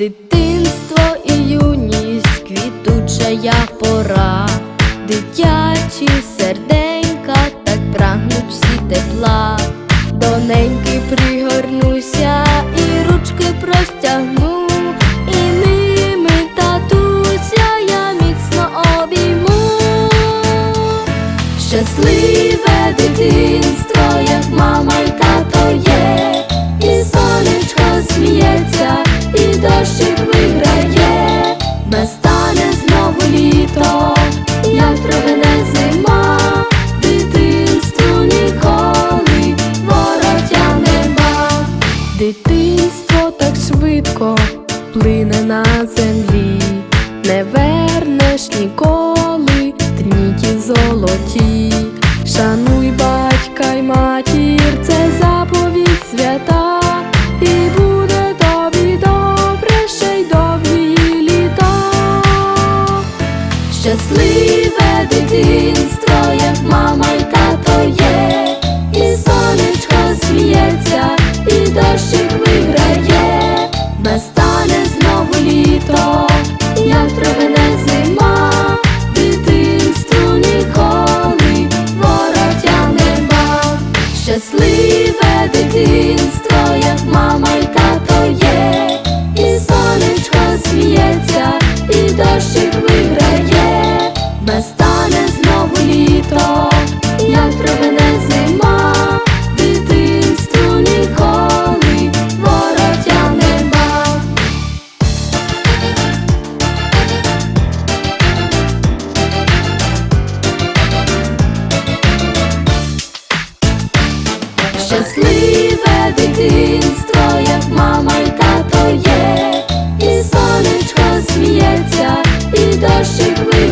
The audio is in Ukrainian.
Дитинство і юність, квітучая пора, дитячі серденька так прагнуть всі тепла, доненьки пригорнуся і ручки простягну, і ними татуся я міцно обійму. Щасливе дитинство, як мама й тато Дитинство так швидко плине на землі, не вернеш ніколи дні ті золоті. Шануй батька й матір, це заповідь свята, і буде тобі добре ще й довгі літа. Щасливе дитинство, як мама й тато є, Щасливе дитинство, як мама й тато є, і сонечко сміється, і дощик виграє, настане знову літо, як провене зима, щасливе дитинство, як мама й тато є, і сонечко сміється, і дощик вийде.